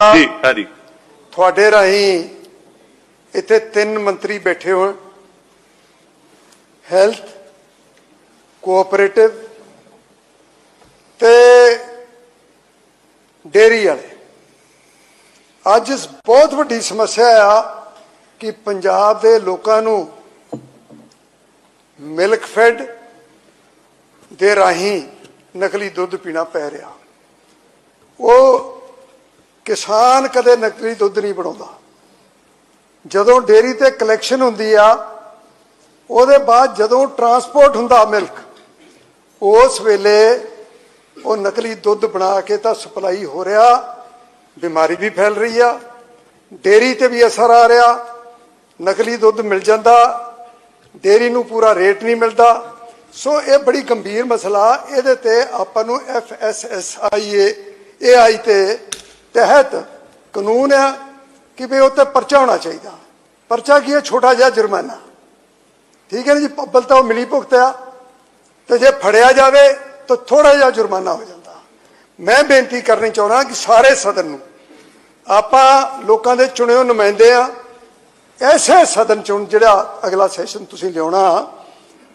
ਜੀ ਹਾਂਜੀ। ਤੁਹਾਡੇ ਰਾਹੀਂ ਇੱਥੇ ਤਿੰਨ ਮੰਤਰੀ ਬੈਠੇ ਹੋਣ। ਹੈਲਥ ਕੋਆਪਰੇਟਿਵ ਤੇ ਡੇਰੀ ਵਾਲੇ। ਅੱਜ ਇਸ ਬਹੁਤ ਵੱਡੀ ਸਮੱਸਿਆ ਆ ਕਿ ਪੰਜਾਬ ਦੇ ਲੋਕਾਂ ਨੂੰ ਮਿਲਕ ਫੈਡ ਦੇ ਰਾਹੀਂ ਨਕਲੀ ਦੁੱਧ ਪੀਣਾ ਪੈ ਰਿਹਾ। ਉਹ ਕਿਸਾਨ ਕਦੇ ਨਕਲੀ ਦੁੱਧ ਨਹੀਂ ਬਣਾਉਂਦਾ। ਜਦੋਂ ਡੇਰੀ ਤੇ ਕਲੈਕਸ਼ਨ ਹੁੰਦੀ ਆ, ਉਹਦੇ ਬਾਅਦ ਜਦੋਂ ਟਰਾਂਸਪੋਰਟ ਹੁੰਦਾ ਮਿਲਕ ਉਸ ਵੇਲੇ ਉਹ ਨਕਲੀ ਦੁੱਧ ਬਣਾ ਕੇ ਤਾਂ ਸਪਲਾਈ ਹੋ ਰਿਹਾ, ਬਿਮਾਰੀ ਵੀ ਫੈਲ ਰਹੀ ਆ ਡੇਰੀ ਤੇ ਵੀ ਅਸਰ ਆ ਰਿਹਾ, ਨਕਲੀ ਦੁੱਧ ਮਿਲ ਜਾਂਦਾ ਡੇਰੀ ਨੂੰ ਪੂਰਾ ਰੇਟ ਨਹੀਂ ਮਿਲਦਾ। ਸੋ ਇਹ ਬੜੀ ਗੰਭੀਰ ਮਸਲਾ, ਇਹਦੇ ਤੇ ਆਪਾਂ ਨੂੰ F S S I A I ਤੇ ਤਹਿਤ ਕਾਨੂੰਨ ਆ ਕਿ ਵੀ ਉਹ ਤੇ ਪਰਚਾ ਹੋਣਾ ਚਾਹੀਦਾ। ਪਰਚਾ ਕੀ ਹੈ? ਛੋਟਾ ਜਿਹਾ ਜੁਰਮਾਨਾ। ਠੀਕ ਹੈ ਨਾ ਜੀ? ਪੱਬਲ ਤਾਂ ਉਹ ਮਿਲੀ ਭੁਗਤ ਆ। ਤੇ ਜੇ ਫੜਿਆ ਜਾਵੇ ਤਾਂ ਥੋੜਾ ਜਿਹਾ ਜੁਰਮਾਨਾ ਹੋ ਜਾਂਦਾ। ਮੈਂ ਬੇਨਤੀ ਕਰਨੀ ਚਾਹੁੰਦਾ ਕਿ ਸਾਰੇ ਸਦਨ ਨੂੰ ਆਪਾਂ ਲੋਕਾਂ ਦੇ ਚੁਣੇ ਹੋਏ ਨੁਮਾਇੰਦੇ ਆ। ਐਸੇ ਸਦਨ ਚੁਣ ਜਿਹੜਾ ਅਗਲਾ ਸੈਸ਼ਨ ਤੁਸੀਂ ਲਿਆਉਣਾ,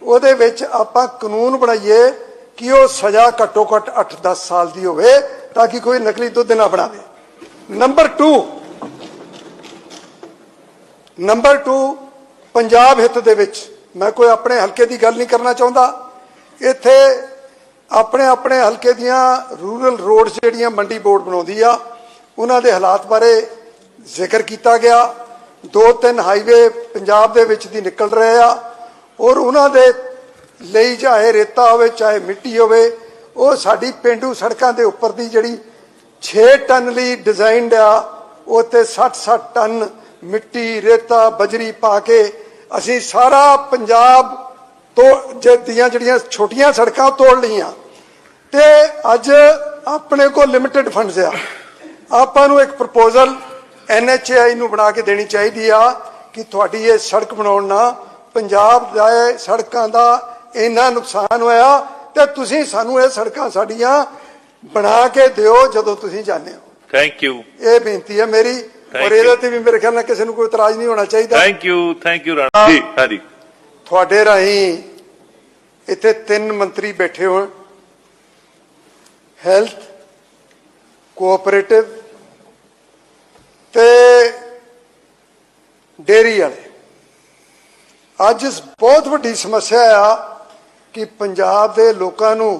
ਉਹਦੇ ਵਿੱਚ ਆਪਾਂ ਕਾਨੂੰਨ ਬਣਾਈਏ ਕਿ ਉਹ ਸਜ਼ਾ ਘੱਟੋ ਘੱਟ 8-10 ਸਾਲ ਦੀ ਹੋਵੇ ਤਾਂ ਕਿ ਕੋਈ ਨਕਲੀ ਦੁੱਧ ਨਾ ਬਣਾਵੇ। ਨੰਬਰ 2 ਨੰਬਰ 2 ਪੰਜਾਬ ਹਿੱਤ ਦੇ ਵਿੱਚ। ਮੈਂ ਕੋਈ ਆਪਣੇ ਹਲਕੇ ਦੀ ਗੱਲ ਨਹੀਂ ਕਰਨਾ ਚਾਹੁੰਦਾ। ਇੱਥੇ ਆਪਣੇ ਆਪਣੇ ਹਲਕੇ ਦੀਆਂ ਰੂਰਲ ਰੋਡਸ ਜਿਹੜੀਆਂ ਮੰਡੀ ਬੋਰਡ ਬਣਾਉਂਦੀ ਆ, ਉਹਨਾਂ ਦੇ ਹਾਲਾਤ ਬਾਰੇ ਜ਼ਿਕਰ ਕੀਤਾ ਗਿਆ। ਦੋ ਤਿੰਨ ਹਾਈਵੇ ਪੰਜਾਬ ਦੇ ਵਿੱਚ ਦੀ ਨਿਕਲ ਰਹੇ ਆ ਔਰ ਉਹਨਾਂ ਦੇ ਲਈ ਚਾਹੇ ਰੇਤਾ ਹੋਵੇ, ਚਾਹੇ ਮਿੱਟੀ ਹੋਵੇ, ਉਹ ਸਾਡੀ ਪਿੰਡੂ ਸੜਕਾਂ ਦੇ ਉੱਪਰ ਦੀ ਜਿਹੜੀ 6 ਟਨ ਲਈ ਡਿਜ਼ਾਈਨਡ ਆ ਉਹ ਤੇ 60 60 ਟਨ ਮਿੱਟੀ, ਰੇਤਾ, ਬਜਰੀ ਪਾ ਕੇ ਅਸੀਂ ਸਾਰਾ ਪੰਜਾਬ ਤੋਂ ਜੇ ਦੀਆਂ ਜਿਹੜੀਆਂ ਛੋਟੀਆਂ ਸੜਕਾਂ ਤੋੜ ਲਈਆਂ। ਤੇ ਅੱਜ ਆਪਣੇ ਕੋਲ ਲਿਮਿਟਿਡ ਫੰਡਸ ਆ। ਆਪਾਂ ਨੂੰ ਇੱਕ ਪ੍ਰਪੋਜ਼ਲ ਐਨਐਚਏਆਈ ਨੂੰ ਬਣਾ ਕੇ ਦੇਣੀ ਚਾਹੀਦੀ ਆ ਕਿ ਤੁਹਾਡੀ ਇਹ ਸੜਕ ਬਣਾਉਣ ਨਾਲ ਪੰਜਾਬ ਦਾ ਸੜਕਾਂ ਦਾ ਇੰਨਾ ਨੁਕਸਾਨ ਹੋਇਆ ਤੇ ਤੁਸੀਂ ਸਾਨੂੰ ਇਹ ਸੜਕਾਂ ਸਾਡੀਆਂ ਬਣਾ ਕੇ ਦਿਓ ਜਦੋਂ ਤੁਸੀਂ ਜਾਂਦੇ ਹੋ। ਥੈਂਕ ਯੂ ਇਹ ਬੇਨਤੀ ਹੈ ਮੇਰੀ। ਔਰ ਇਹਦੇ. ਤੇ ਵੀ ਮੇਰੇ ਖਿਆਲ ਨਾਲ ਕਿਸੇ ਨੂੰ ਕੋਈ ਇਤਰਾਜ਼ ਨਹੀਂ ਹੋਣਾ ਚਾਹੀਦਾ। Thank you thank you Rana ji ਹਾਂਜੀ। ਤੁਹਾਡੇ ਰਾਹੀਂ ਇੱਥੇ ਤਿੰਨ ਮੰਤਰੀ ਬੈਠੇ ਹੋਣ। ਹੈਲਥ ਕੋਆਪਰੇਟਿਵ ਤੇ ਡੇਰੀ ਵਾਲੇ। ਅੱਜ ਇਸ ਬਹੁਤ ਵੱਡੀ ਸਮੱਸਿਆ ਆ ਕਿ ਪੰਜਾਬ ਦੇ ਲੋਕਾਂ ਨੂੰ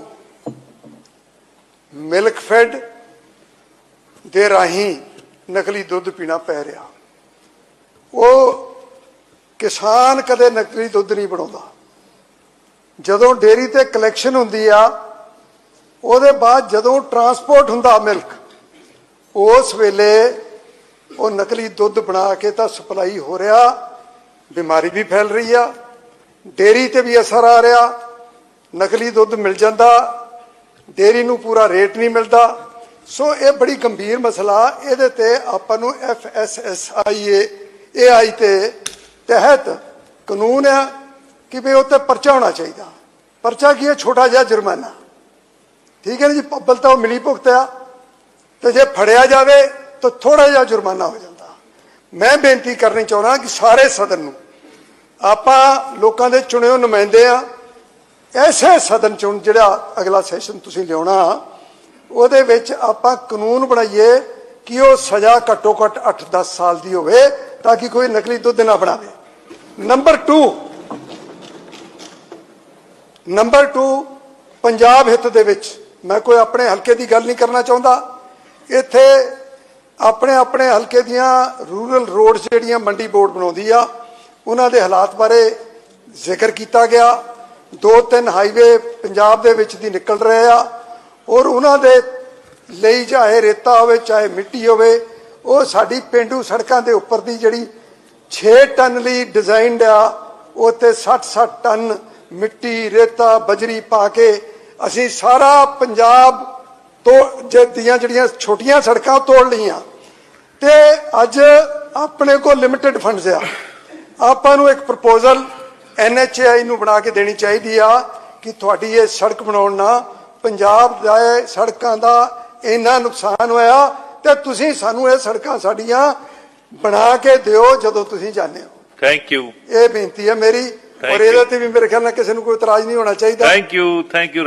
ਮਿਲਕ ਫੈਡ ਦੇ ਰਾਹੀਂ ਨਕਲੀ ਦੁੱਧ ਪੀਣਾ ਪੈ ਰਿਹਾ। ਉਹ ਕਿਸਾਨ ਕਦੇ ਨਕਲੀ ਦੁੱਧ ਨਹੀਂ ਬਣਾਉਂਦਾ। ਜਦੋਂ ਡੇਰੀ ਤੇ ਕਲੈਕਸ਼ਨ ਹੁੰਦੀ ਆ, ਉਹਦੇ ਬਾਅਦ ਜਦੋਂ ਟਰਾਂਸਪੋਰਟ ਹੁੰਦਾ ਮਿਲਕ, ਉਸ ਵੇਲੇ ਉਹ ਨਕਲੀ ਦੁੱਧ ਬਣਾ ਕੇ ਤਾਂ ਸਪਲਾਈ ਹੋ ਰਿਹਾ, ਬਿਮਾਰੀ ਵੀ ਫੈਲ ਰਹੀ ਆ ਡੇਰੀ ਤੇ ਵੀ ਅਸਰ ਆ ਰਿਹਾ, ਨਕਲੀ ਦੁੱਧ ਮਿਲ ਜਾਂਦਾ ਡੇਰੀ ਨੂੰ ਪੂਰਾ ਰੇਟ ਨਹੀਂ ਮਿਲਦਾ। ਸੋ ਇਹ ਬੜੀ ਗੰਭੀਰ ਮਸਲਾ, ਇਹਦੇ ਤੇ ਆਪਾਂ ਨੂੰ F S S I A I ਤੇ ਤਹਿਤ ਕਾਨੂੰਨ ਆ ਕਿ ਵੀ ਉਹ ਤੇ ਪਰਚਾ ਹੋਣਾ ਚਾਹੀਦਾ। ਪਰਚਾ ਕੀ ਹੈ? ਛੋਟਾ ਜਿਹਾ ਜੁਰਮਾਨਾ। ਠੀਕ ਹੈ ਨਾ ਜੀ? ਪੱਬਲ ਤਾਂ ਉਹ ਮਿਲੀ ਭੁਗਤ ਆ। ਤੇ ਜੇ ਫੜਿਆ ਜਾਵੇ ਤਾਂ ਥੋੜਾ ਜਿਹਾ ਜੁਰਮਾਨਾ ਹੋ ਜਾਂਦਾ। ਮੈਂ ਬੇਨਤੀ ਕਰਨੀ ਚਾਹੁੰਦਾ ਕਿ ਸਾਰੇ ਸਦਨ ਨੂੰ ਆਪਾਂ ਲੋਕਾਂ ਦੇ ਚੁਣੇ ਨੁਮਾਇੰਦੇ ਆ ਐਸੇ ਸਦਨ ਚੁਣ ਜਿਹੜਾ ਅਗਲਾ ਸੈਸ਼ਨ ਤੁਸੀਂ ਲਿਆਉਣਾ, ਉਹਦੇ ਵਿੱਚ ਆਪਾਂ ਕਾਨੂੰਨ ਬਣਾਈਏ ਕਿ ਉਹ ਸਜ਼ਾ ਘੱਟੋ ਘੱਟ 8-10 ਸਾਲ ਦੀ ਹੋਵੇ ਤਾਂ ਕਿ ਕੋਈ ਨਕਲੀ ਦੁੱਧ ਨਾ ਬਣਾਵੇ। ਨੰਬਰ 2 ਨੰਬਰ 2 ਪੰਜਾਬ ਹਿੱਤ ਦੇ ਵਿੱਚ ਮੈਂ ਕੋਈ ਆਪਣੇ ਹਲਕੇ ਦੀ ਗੱਲ ਨਹੀਂ ਕਰਨਾ ਚਾਹੁੰਦਾ। ਇੱਥੇ ਆਪਣੇ ਆਪਣੇ ਹਲਕੇ ਦੀਆਂ ਰੂਰਲ ਰੋਡਸ ਜਿਹੜੀਆਂ ਮੰਡੀ ਬੋਰਡ ਬਣਾਉਂਦੀ ਆ, ਉਹਨਾਂ ਦੇ ਹਾਲਾਤ ਬਾਰੇ ਜ਼ਿਕਰ ਕੀਤਾ ਗਿਆ। ਦੋ ਤਿੰਨ ਹਾਈਵੇ ਪੰਜਾਬ ਦੇ ਵਿੱਚ ਦੀ ਨਿਕਲ ਰਹੇ ਆ ਔਰ ਉਹਨਾਂ ਦੇ ਲਈ ਚਾਹੇ ਰੇਤਾ ਹੋਵੇ, ਚਾਹੇ ਮਿੱਟੀ ਹੋਵੇ, ਉਹ ਸਾਡੀ ਪਿੰਡੂ ਸੜਕਾਂ ਦੇ ਉੱਪਰ ਦੀ ਜਿਹੜੀ 6 ਟਨ ਲਈ ਡਿਜ਼ਾਈਨਡ ਆ, ਉਹ ਤੇ 60 60 ਟਨ ਮਿੱਟੀ, ਰੇਤਾ, ਬਜਰੀ ਪਾ ਕੇ ਅਸੀਂ ਸਾਰਾ ਪੰਜਾਬ ਤੋਂ ਜੇ ਦੀਆਂ ਜਿਹੜੀਆਂ ਛੋਟੀਆਂ ਸੜਕਾਂ ਤੋੜ ਲਈਆਂ। ਤੇ ਅੱਜ ਆਪਣੇ ਕੋਲ ਲਿਮਿਟਿਡ ਫੰਡਸ ਆ। ਆਪਾਂ ਨੂੰ ਇੱਕ ਪ੍ਰਪੋਜ਼ਲ ਐਨਐਚਏਆਈ ਨੂੰ ਬਣਾ ਕੇ ਦੇਣੀ ਚਾਹੀਦੀ ਆ ਕਿ ਤੁਹਾਡੀ ਇਹ ਸੜਕ ਬਣਾਉਣ ਨਾਲ ਪੰਜਾਬ ਦਾ ਸੜਕਾਂ ਦਾ ਇੰਨਾ ਨੁਕਸਾਨ ਹੋਇਆ ਤੇ ਤੁਸੀਂ ਸਾਨੂੰ ਇਹ ਸੜਕਾਂ ਸਾਡੀਆਂ ਬਣਾ ਕੇ ਦਿਓ ਜਦੋਂ ਤੁਸੀਂ ਜਾਂਦੇ ਹੋ। ਥੈਂਕ ਯੂ ਇਹ ਬੇਨਤੀ ਹੈ ਮੇਰੀ ਔਰ ਇਹਦੇ. ਤੇ ਵੀ ਮੇਰੇ ਖਿਆਲ ਨਾਲ ਕਿਸੇ ਨੂੰ ਕੋਈ ਇਤਰਾਜ਼ ਨਹੀਂ ਹੋਣਾ ਚਾਹੀਦਾ। Thank you thank you